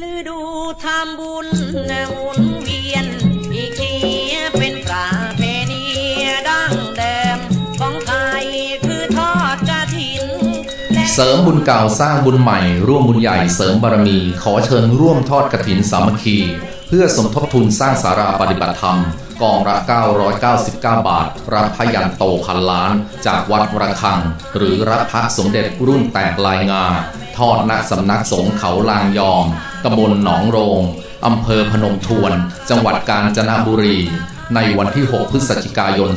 ฤดูทำบุญหมุนเวียน อีกทีเป็นปราเพณีดั้งเดิมของไทยคือทอดกระถิน เสริมบุญเก่าสร้างบุญใหม่ ร่วมบุญใหญ่เสริมบารมี ขอเชิญร่วมทอดกระถินสามัคคี พื่อสมทบทุนสร้างสาราปฏิบัติธรรม กองละ 999 บาท รับพยันโตพันล้าน จากวัดระฆัง หรือรับพระสมเด็จรุ่นแตกลายงา ทอดณสำนักสงฆ์เขาลางยอมตำบลหนองโรง อำเภอพนมทวน จังหวัดกาญจนบุรี ในวันที่ 6 พฤศจิกายน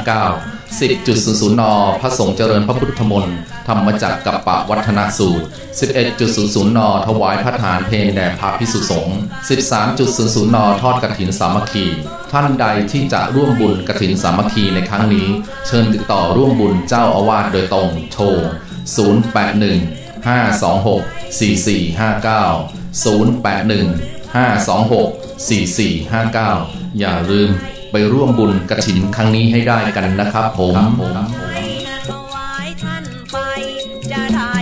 2559 10.00นพระสงฆ์เจริญพระพุทธมนต์ธรรมจักรกับปะวัฒนสูตร 11.00นถวายพระทานเพลแด่พระพิสุสงฆ์ 13.00นทอดกฐินสามัคคี ท่านใดที่จะร่วมบุญกฐินสามัคคีในครั้งนี้ เชิญติดต่อร่วมบุญเจ้าอาวาสโดยตรงโทร 081 526 4459 081 526 4459 อย่าลืม ไปร่วมบุญกระถินครั้งนี้ให้ได้กันนะครับผม จะได้